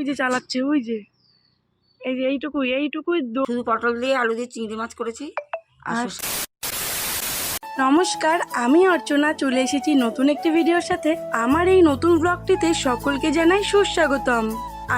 ওই যে চালাচ্ছে ওই যে। এই যে এইটুকুই এইটুকুই শুধু পটল দিয়ে আলু দিয়ে চিংড়ি মাছ করেছি আর নমস্কার আমি অর্চনা চলে এসেছি নতুন একটি ভিডিওর সাথে। আমার এই নতুন ব্লগটিতে সকলকে জানাই সুস্বাগতম।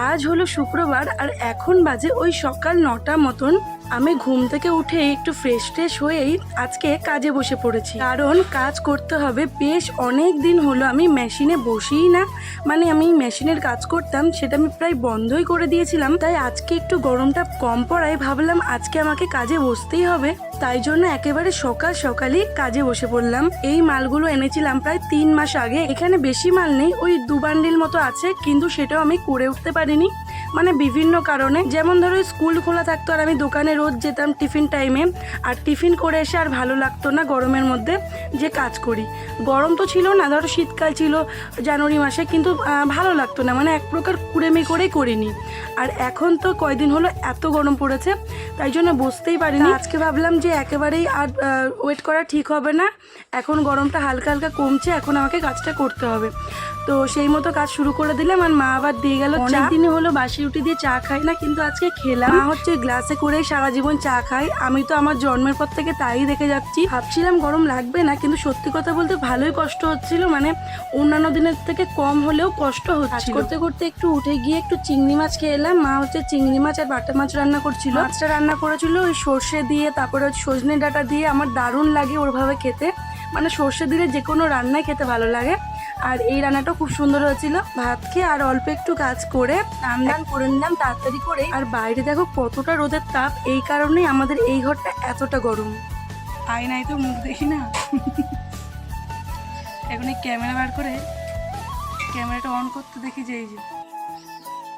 আজ হলো শুক্রবার আর এখন বাজে ওই সকাল নটা মতন। আমি ঘুম থেকে উঠে একটু ফ্রেশ ট্রেশ হয়েই আজকে কাজে বসে পড়েছি। কারণ কাজ করতে হবে বেশ অনেক দিন হলো আমি মেশিনে বসিই না। মানে আমি মেশিনের কাজ করতাম, সেটা আমি প্রায় বন্ধই করে দিয়েছিলাম। তাই আজকে একটু গরমটা কম পড়ায় ভাবলাম আজকে আমাকে কাজে বসতেই হবে। তাই জন্য একেবারে সকাল সকালই কাজে বসে পড়লাম। এই মালগুলো এনেছিলাম প্রায় তিন মাস আগে। এখানে বেশি মাল নেই, ওই দু বান্ডিল মতো আছে, কিন্তু সেটাও আমি করে উঠতে পারিনি। মানে বিভিন্ন কারণে। যেমন ধরো স্কুল খোলা থাকতো আর আমি দোকানে রোজ যেতাম টিফিন টাইমে। আর টিফিন করে এসে আর ভালো লাগতো না গরমের মধ্যে যে কাজ করি। গরম তো ছিল না ধরো শীতকাল ছিল জানুয়ারি মাসে কিন্তু ভালো লাগতো না। মানে এক প্রকার কুড়েমি করেই করিনি। আর এখন তো কয়দিন হলো এত গরম পড়েছে তাই জন্য বসতেই পারিনি। আজকে ভাবলাম যে একেবারেই আর ওয়েট করা ঠিক হবে না। এখন গরমটা হালকা হালকা কমছে এখন আমাকে কাজটা করতে হবে। তো সেই মতো কাজ শুরু করে দিলাম আর মা আবার দিয়ে গেল অনেক দিনে হলো বাসি রুটি দিয়ে চা খাই না কিন্তু আজকে খেলাম। মা হচ্ছে গ্লাসে করে সারা জীবন চা খাই আমি তো আমার জন্মের পর থেকে তাই দেখে যাচ্ছি। ভাবছিলাম গরম লাগবে না কিন্তু সত্যি কথা বলতে ভালোই কষ্ট হচ্ছিল। মানে অন্যান্য দিনের থেকে কম হলেও কষ্ট হচ্ছে করতে করতে একটু উঠে গিয়ে একটু চিংড়ি মাছ খেয়ে এলাম। মা হচ্ছে চিংড়ি মাছ আর বাটা মাছ রান্না করছিল। মাছটা রান্না করেছিল ওই সর্ষে দিয়ে তারপরে হচ্ছে সজনে ডাটা দিয়ে। আমার দারুণ লাগে ওরভাবে খেতে। মানে সর্ষে দিলে যে কোনো রান্নায় খেতে ভালো লাগে। আর এই রান্নাটা খুব সুন্দর হয়েছিল। ভাত খেয়ে আর অল্প একটু কাজ করে টান টান করে নিলাম তাড়াতাড়ি করে আর বাইরে দেখো কতটা রোদের তাপ, এই কারণেই আমাদের এই ঘরটা এতটা গরম। আয়নায় তো মুখ দেখি না। এখন এই ক্যামেরা বার করে ক্যামেরাটা অন করতে দেখি যে এই যে।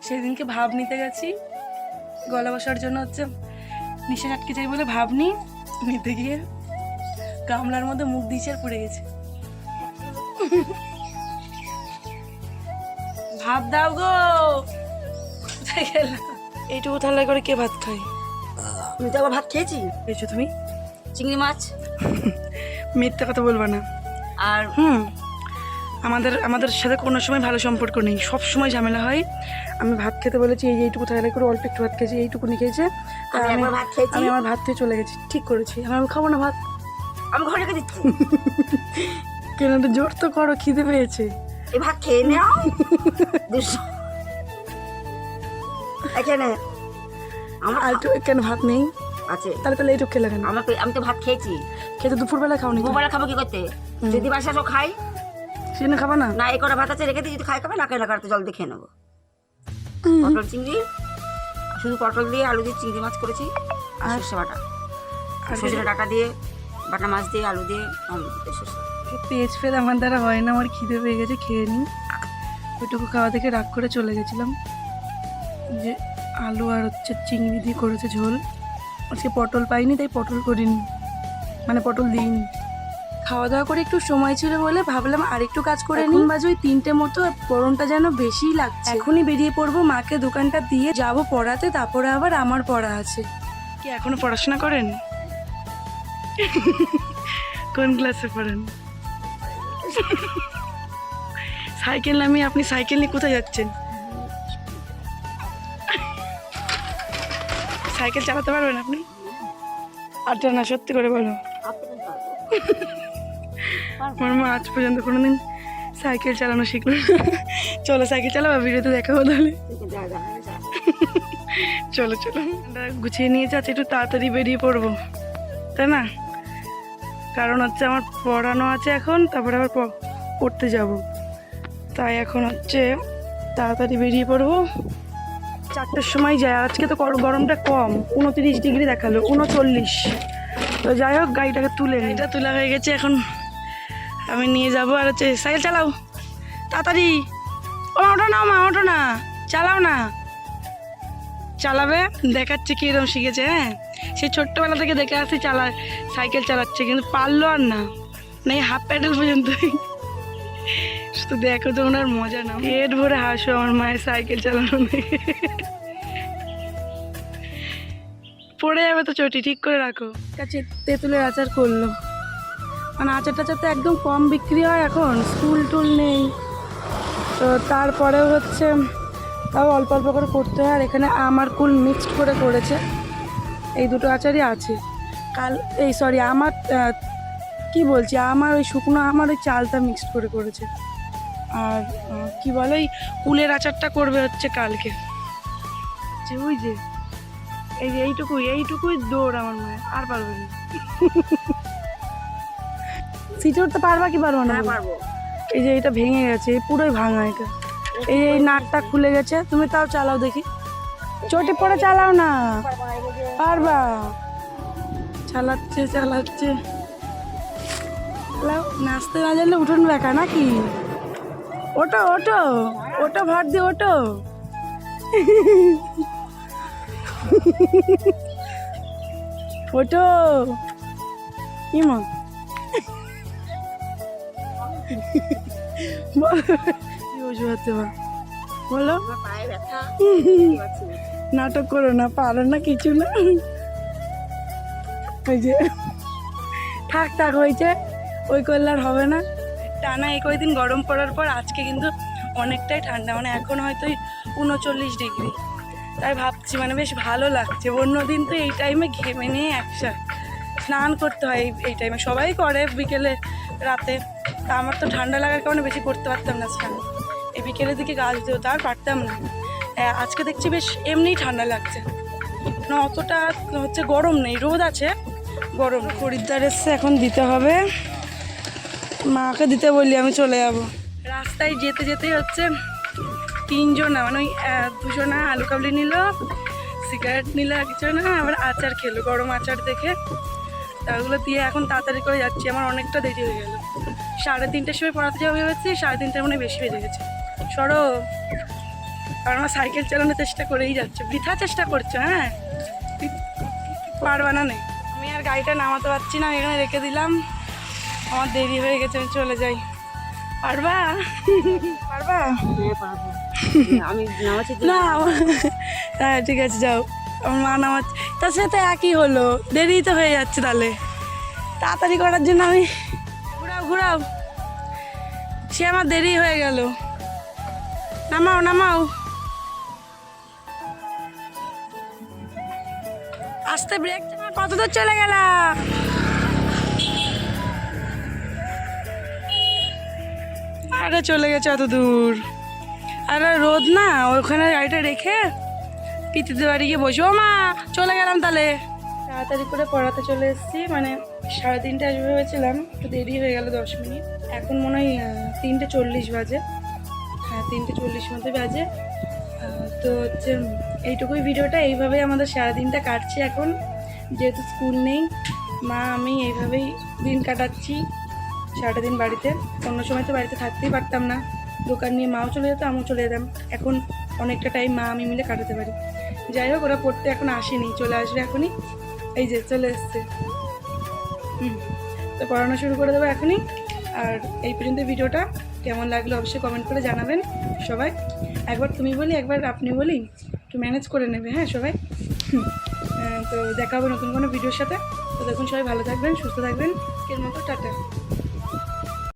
সেদিনকে ভাব নিতে গেছি। গলা বসার জন্য হচ্ছে নিশে আটকে যাই বলে ভাব নি নিতে গিয়ে গামলার মধ্যে মুখ দিয়েছে আর পড়ে গেছে। ভাত দাও গো। কোথায় এইটুকু থালায় করে কে ভাত খায়? আমি তো আবার ভাত খেয়েছি। পেয়েছ তুমি? চিংড়ি মাছ। মিথ্যা কথা বলবা না। আর হুম আমাদের আমাদের সাথে কোনো সময় ভালো সম্পর্ক নেই। সব সময় ঝামেলা হয়। আমি ভাত খেতে বলেছি এই এইটুকু থাকলে করে অল্প একটু ভাত খেয়েছি এইটুকুনি খেয়েছে। তা আমি আমি ভাত খেয়েছি। আমি আমার ভাত থেকে চলে গেছি। ঠিক করেছি। আমি আমি খাব না ভাত। আমি ঘরে দিচ্ছি। কেন জোর তো করো খিদে পেয়েছে। ভাত খেয়ে নাও। এখানে আমার আর একটু কেন ভাত নেই। আছে। তাহলে তাহলে এইটুকু খেলে কেন আমাকে আমি তো ভাত খেয়েছি। খেতে দুপুরবেলা খাও দুবেলা খাব কি করতে। যদি বাসা সব খাই? সেদিন খাবা না? না এই কটা ভাত আছে রেখে দিয়ে যদি খাই খাবে না খেলে কাটতে জল দিয়ে খেয়ে নেব। পটল চিংড়ি শুধু পটল দিয়ে আলু দিয়ে চিংড়ি মাছ করেছি আর সর্ষে বাটা। সজনে ডাটা দিয়ে বাটা মাছ দিয়ে আলু দিয়ে সর্ষে পেজ ফেল আমার দ্বারা হয় না আমার খিদে পেয়ে গেছে খেয়ে নিই। ওইটুকু খাওয়া দেখে রাগ করে চলে গেছিলাম। যে আলু আর হচ্ছে চিংড়ি দিয়ে করেছে ঝোল। আজকে পটল পাইনি তাই পটল করিনি। মানে পটল দিইনি। খাওয়া দাওয়া করে একটু সময় ছিল বলে ভাবলাম আরেকটু কাজ করে নিই। বাজে ওই তিনটে মতো গরমটা যেন বেশিই লাগছে। এখনই বেরিয়ে পড়ব মাকে দোকানটা দিয়ে যাব পড়াতে তারপরে আবার আমার পড়া আছে। কি এখনও পড়াশোনা করেন? কোন ক্লাসে পড়েন? সাইকেল নামিয়ে আপনি সাইকেল নিয়ে কোথায় যাচ্ছেন? সাইকেল চালাতে পারবেন আপনি? আটটা না, সত্যি করে বলো। আমার মা আজ পর্যন্ত কোনোদিন সাইকেল চালানো শিখলো। চলো সাইকেল চালাবো, ভিডিওতে দেখাবো তাহলে। চলো চলো। গুছিয়ে নিয়ে যাচ্ছি, একটু তাড়াতাড়ি বেরিয়ে পড়ব। তাই না? কারণ হচ্ছে আমার পড়ানো আছে এখন তারপরে আবার পড়তে যাব। তাই এখন হচ্ছে তাড়াতাড়ি বেরিয়ে পড়ব। চারটের সময় যায় আজকে তো গরমটা কম। উনত্রিশ ডিগ্রি দেখাল উনচল্লিশ। তো যাই হোক গাড়িটাকে তুলে গাড়িটা তোলা হয়ে গেছে এখন আমি নিয়ে যাব আর হচ্ছে সাইকেল চালাও। তাড়াতাড়ি। ও মা, ওঠো না মা ওঠো না। চালাও না। চালাবে দেখাচ্ছে কীরকম শিখেছে হ্যাঁ? সে ছোট্টবেলা থেকে দেখে আসছি চালা সাইকেল চালাচ্ছে, কিন্তু পারল আর না। নেই হাফ প্যাডেল পর্যন্ত শুধু দেখো তো ওনার মজা না। পেট ভরে হাসো আমার মায়ের সাইকেল চালানো পড়ে যাবে তো চটি, ঠিক করে রাখো। কাছে তেঁতুলের আচার করল। মানে আচার টাচার তো একদম কম বিক্রি হয় এখন, স্কুল টুল নেই। তো তারপরেও হচ্ছে, তাও অল্প অল্প করে করতে হয়। আর এখানে আম আর কুল মিক্সড করে করেছে। এই দুটো আচারই আছে। কাল এই সরি আমার কি বলছি আমার ওই শুকনো আমার ওই চালটা মিক্সড করে করেছে। আর কি বলে ওই কুলের আচারটা করবে হচ্ছে কালকে। যে ওই যে এই যে এইটুকুই এইটুকুই দৌড় আমার মায়ের আর পারবে না। সিটে উঠতে পারবা কি পারবা না হ্যাঁ পারব। এই যে এটা ভেঙে গেছে পুরোই ভাঙা এটা। এই এই নাটটা খুলে গেছে তুমি তাও চালাও দেখি। চোটে পড়ে চালাও না। পারবা? চালাচ্ছে চালাচ্ছে। নাচতে না জানলে উঠোন বেকা নাকি? ওটো ওটো ওটো ভর দিয়ে ওটো ওটো ইমা বলো। পায়ে ব্যথা। নাটক করো না, পারো না কিছু না। ওই যে, থাক থাক হয়েছে, ওই করলে আর হবে না। টানা এই কয়েকদিন গরম পড়ার পর আজকে কিন্তু অনেকটাই ঠান্ডা মানে এখন হয়তো উনচল্লিশ ডিগ্রি। তাই ভাবছি মানে বেশ ভালো লাগছে। অন্যদিন তো এই টাইমে ঘেমে নিয়ে একসা স্নান করতে হয় এই- টাইমে সবাই করে বিকেলে, রাতে। তা আমার তো ঠান্ডা লাগার কারণে বেশি করতে পারতাম না স্নান। এই বিকেলের দিকে গাছ দিও তার পারতাম না। আজকে দেখছি বেশ এমনিই ঠান্ডা লাগছে। না অতটা হচ্ছে গরম নেই রোদ আছে। গরম। খরিদ্দার এসছে এখন দিতে হবে। মাকে দিতে বললি আমি চলে যাব। রাস্তায় যেতে যেতে হচ্ছে তিনজনা মানে ওই দুজনা আলু কাবলি নিল সিগারেট নিল কিছু না আবার আচার খেলো গরম আচার দেখে। তাগুলো দিয়ে এখন তাড়াতাড়ি করে যাচ্ছি আমার অনেকটা দেরি হয়ে গেল। সাড়ে তিনটের সময় পড়াতে যাব ভেবেছি সাড়ে তিনটার মনে হয় বেশি বেজে গেছে। সরো। আর আমার সাইকেল চালানোর চেষ্টা করেই যাচ্ছে। বৃথা চেষ্টা করছ হ্যাঁ? পারবা না নে? আমি আর গাড়িটা নামাতে পারছি না এখানে রেখে দিলাম। আমার দেরি হয়ে গেছে আমি চলে যাই। পারবা? পারবা? হ্যাঁ আমি নামাচ্ছি না হ্যাঁ ঠিক আছে যাও। আমার মা নামাচ্ছে। তার সাথে একই হলো। দেরি তো হয়ে যাচ্ছে তাহলে। তাড়াতাড়ি করার জন্য আমি ঘুরাও ঘুরাও। সে আমার দেরি হয়ে গেল। নামাও নামাও। আস্তে ব্রেক কত দূর চলে গেলাম? আরে চলে গেছে এত দূর। আরে রোদ না ওখানে গাড়িটা রেখে পিতিতে বাড়ি গিয়ে বসবো মা। চলে গেলাম তাহলে। তাড়াতাড়ি করে পড়াতে চলে এসেছি মানে সাড়ে তিনটে আসবে ভেবেছিলাম, একটু দেরি হয়ে গেল দশ মিনিট। এখন মনে হয় তিনটে চল্লিশ বাজে। হ্যাঁ তিনটে চল্লিশ মতো বাজে। তো হচ্ছে এইটুকুই ভিডিওটা, এইভাবেই আমাদের সারাদিনটা কাটছে এখন। যেহেতু স্কুল নেই, মা, আমি এইভাবেই দিন কাটাচ্ছি সারাটা দিন বাড়িতে। অন্য সময় তো বাড়িতে থাকতেই পারতাম না। দোকান নিয়ে মাও চলে যেত, আমিও চলে যেতাম। এখন অনেকটা টাইম মা, আমি মিলে কাটাতে পারি। যাই হোক, ওরা পড়তে এখন আসেনি, চলে আসবে এখনই। এই যে, চলে এসছে। হুম, তো পড়ানো শুরু করে দেবো এখনই। আর এই পর্যন্ত ভিডিওটা কেমন লাগল অবশ্যই কমেন্ট করে জানাবেন সবাই। একবার তুমি বলি, একবার আপনি বলি। একটু ম্যানেজ করে নেবে হ্যাঁ সবাই? তো দেখা হবে নতুন কোনো ভিডিওর সাথে। তো দেখুন সবাই ভালো থাকবেন, সুস্থ থাকবেন। আজকের মতো টাটা।